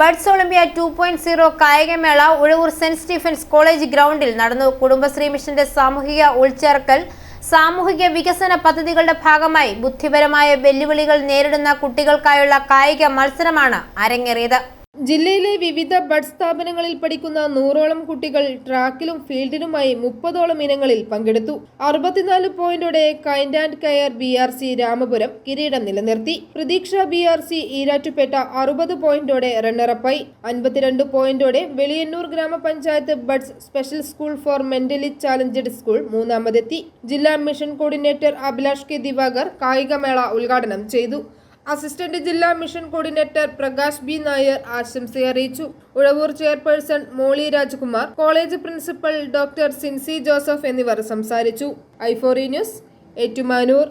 Buds olympia two point zero കായികമേള Uzhavoor saint Stephen's college ഗ്രൗണ്ടിൽ നടന്നു. കുടുംബശ്രീ മിഷന്റെ സാമൂഹിക ഉൾച്ചേർക്കൽ സാമൂഹിക വികസന പദ്ധതികളുടെ ഭാഗമായി ബുദ്ധിപരമായ വെല്ലുവിളികൾ നേരിടുന്ന കുട്ടികൾക്കായുള്ള കായിക മത്സരമാണ് അരങ്ങേറിയത്. ജില്ലയിലെ വിവിധ ബഡ് സ്ഥാപനങ്ങളിൽ പഠിക്കുന്ന നൂറോളം കുട്ടികൾ ട്രാക്കിലും ഫീൽഡിലുമായി മുപ്പതോളം ഇനങ്ങളിൽ പങ്കെടുത്തു. അറുപത്തിനാല് പോയിന്റോടെ kind and care B R C Ramapuram കിരീടം നിലനിർത്തി. പ്രതീക്ഷ ബി ആർ സി ഈരാറ്റുപേട്ട അറുപത് പോയിന്റോടെ റണ്ണറപ്പായി. അൻപത്തിരണ്ട് പോയിന്റോടെ വെളിയന്നൂർ ഗ്രാമപഞ്ചായത്ത് buds special school for mentally challenged school മൂന്നാമതെത്തി. ജില്ലാ mission coordinator Abhilash K Divakar കായികമേള ഉദ്ഘാടനം ചെയ്തു. അസിസ്റ്റന്റ് ജില്ലാ mission coordinator Prakash B Nair ആശംസ അറിയിച്ചു. Uzhavoor chairperson Molly Rajkumar college principal doctor Sincy Joseph എന്നിവർ സംസാരിച്ചു. ഐഫോറി ന്യൂസ് ഏറ്റുമാനൂർ.